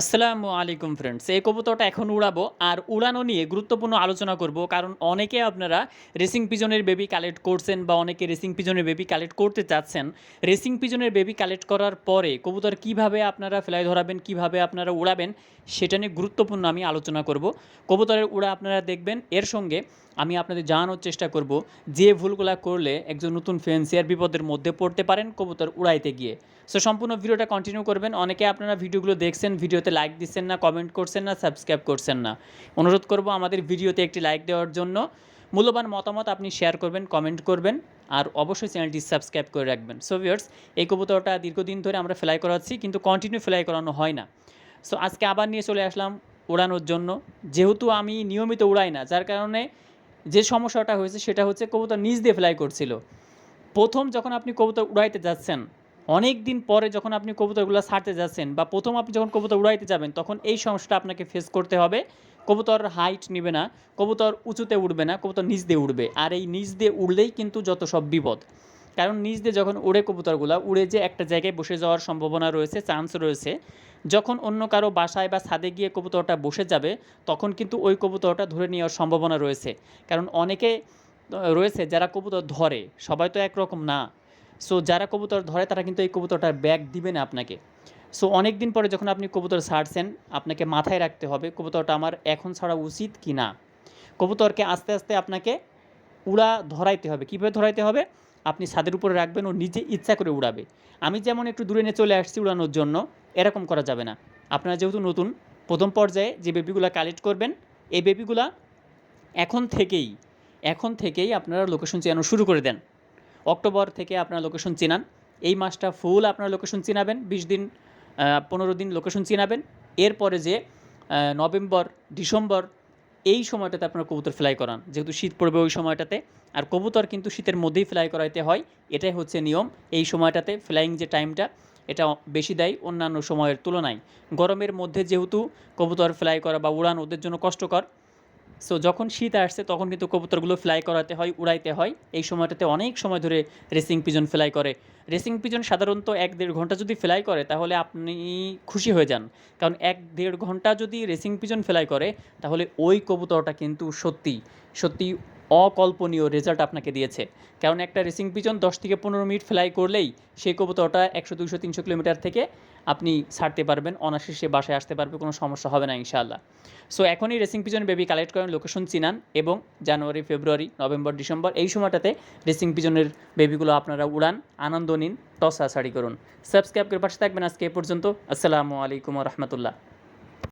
আসসালামু আলাইকুম ফ্রেন্ডস এই কবুতরটা এখন উড়াবো আর উড়ানো নিয়ে গুরুত্বপূর্ণ আলোচনা করব। কারণ অনেকে আপনারা রেসিং পিজনের বেবি কালেক্ট করছেন বা অনেকে রেসিং পিজনের বেবি কালেক্ট করতে চাচ্ছেন। রেসিং পিজনের বেবি কালেক্ট করার পরে কবুতর কীভাবে আপনারা ফ্লাই ধরাবেন, কীভাবে আপনারা উড়াবেন, সেটা নিয়ে গুরুত্বপূর্ণ আমি আলোচনা করব। কবুতরের উড়া আপনারা দেখবেন, এর সঙ্গে আমি আপনাদের জানানোর চেষ্টা করব যে ভুলগুলা করলে একজন নতুন ফেন্সিয়ার বিপদের মধ্যে পড়তে পারেন কবুতর উড়াইতে গিয়ে। সো সম্পূর্ণ ভিডিওটা কন্টিনিউ করবেন। অনেকে আপনারা ভিডিওগুলো দেখছেন ভিডিওতে লাইক দিচ্ছেন না কমেন্ট করছেন না সাবস্ক্রাইব করছেন না। অনুরোধ করব আমাদের ভিডিওতে একটি লাইক দেওয়ার জন্য। মূল্যবান মতামত আপনি শেয়ার করবেন কমেন্ট করবেন, আর অবশ্যই চ্যানেলটি সাবস্ক্রাইব করে রাখবেন। সো ভিউয়ার্স এই কবুতরটা দীর্ঘদিন ধরে আমরা ফ্লাই করাচ্ছি, কিন্তু কন্টিনিউ ফ্লাই করানো হয় না। সো আজকে আবার নিয়ে চলে আসলাম উড়ানোর জন্য। যেহেতু আমি নিয়মিত উড়াই না, যার কারণে যে সমস্যাটা হয়েছে সেটা হচ্ছে কবুতর নিজ দিয়ে ফ্লাই করছিল। প্রথম যখন আপনি কবুতর উড়াইতে যাচ্ছেন অনেক দিন পরে যখন আপনি কবুতরগুলো ছাড়তে যাচ্ছেন বা প্রথম আপনি যখন কবুতর উড়াইতে যাবেন, তখন এই সমস্যাটা আপনাকে ফেস করতে হবে। কবুতর হাইট নেবে না, কবুতর উঁচুতে উঠবে না, কবুতর নিচ দিয়ে উঠবে আর এই নিচ দিয়ে উড়লেই কিন্তু যত সব বিপদ। কারণ নিচ দিয়ে যখন উড়ে কবুতরগুলো, উড়ে যে একটা জায়গায় বসে যাওয়ার সম্ভাবনা রয়েছে চান্স রয়েছে, যখন অন্য কারও বাসায় বা ছাদে গিয়ে কবুতরটা বসে যাবে, তখন কিন্তু ওই কবুতরটা ধরে নেওয়ার সম্ভাবনা রয়েছে। কারণ অনেকে রয়েছে যারা কবুতর ধরে, সবাই তো একরকম না। সো যারা কবুতর ধরে, তারা কিন্তু এই কবুতরটার ব্যাগ দিবে না আপনাকে। সো অনেক দিন পরে যখন আপনি কবুতর ছাড়ছেন, আপনাকে মাথায় রাখতে হবে, কবুতরটা আমার এখন ছাড়া উচিত কি না। কবুতরকে আস্তে আস্তে আপনাকে উড়া ধরাইতে হবে। কীভাবে ধরাইতে হবে? আপনি ছাদের উপরে রাখবেন, ও নিজে ইচ্ছা করে উড়াবে। আমি যেমন একটু দূরে নিয়ে চলে আসছি উড়ানোর জন্য, এরকম করা যাবে না। আপনারা যেহেতু নতুন, প্রথম পর্যায়ে যে বেবিগুলো কালেক্ট করবেন, এই বেবিগুলা এখন থেকেই এখন থেকেই আপনারা লোকেশন চেনানো শুরু করে দেন। অক্টোবর থেকে আপনার লোকেশন চেনান। এই মাসটা ফুল আপনার লোকেশন চিনাবেন, বিশ দিন পনেরো দিন লোকেশন চিনাবেন। এরপরে যে নভেম্বর, ডিসেম্বর, এই সময়টাতে আপনারা কবুতর ফ্লাই করান। যেহেতু শীত পড়বে ওই সময়টাতে, আর কবুতর কিন্তু শীতের মধ্যেই ফ্লাই করাইতে হয়। এটাই হচ্ছে নিয়ম। এই সময়টাতে ফ্লাইং যে টাইমটা এটা বেশি দেয় অন্যান্য সময়ের তুলনায়। গরমের মধ্যে যেহেতু কবুতর ফ্লাই করা বা উড়ান ওদের জন্য কষ্টকর সো যখন শীত আসছে, তখন কিন্তু কবুতরগুলো ফ্লাই করাতে হয়, উড়াইতে হয়। এই সময়টাতে অনেক সময় ধরে রেসিং পিজন ফ্লাই করে। রেসিং পিজন সাধারণত এক দেড় ঘণ্টা যদি ফ্লাই করে, তাহলে আপনি খুশি হয়ে যান। কারণ এক দেড় ঘণ্টা যদি রেসিং পিজন ফ্লাই করে, তাহলে ওই কবুতরটা কিন্তু সত্যি সত্যি অকল্পনীয় রেজাল্ট আপনাকে দিয়েছে। কারণ একটা রেসিং পিজন দশ থেকে পনেরো মিনিট ফ্লাই করলেই সেই কবুতরটা একশো, দুইশো, তিনশো কিলোমিটার থেকে আপনি ছাড়তে পারবেন। অনায়াসে সে বাসায় আসতে পারবে, কোনো সমস্যা হবে না ইনশাআল্লাহ। সো এখনই রেসিং পিজন বেবি কালেক্ট করেন লোকেশন চিনান এবং জানুয়ারি, ফেব্রুয়ারি, নভেম্বর, ডিসেম্বর এই সময়টাতে রেসিং পিজনের বেবিগুলো আপনারা উড়ান, আনন্দ নিন, টসা সাড়ি করুন। সাবস্ক্রাইব করে পাশে থাকবেন আজকে এ পর্যন্ত। আসসালামু আলাইকুম রহমতুল্লাহ।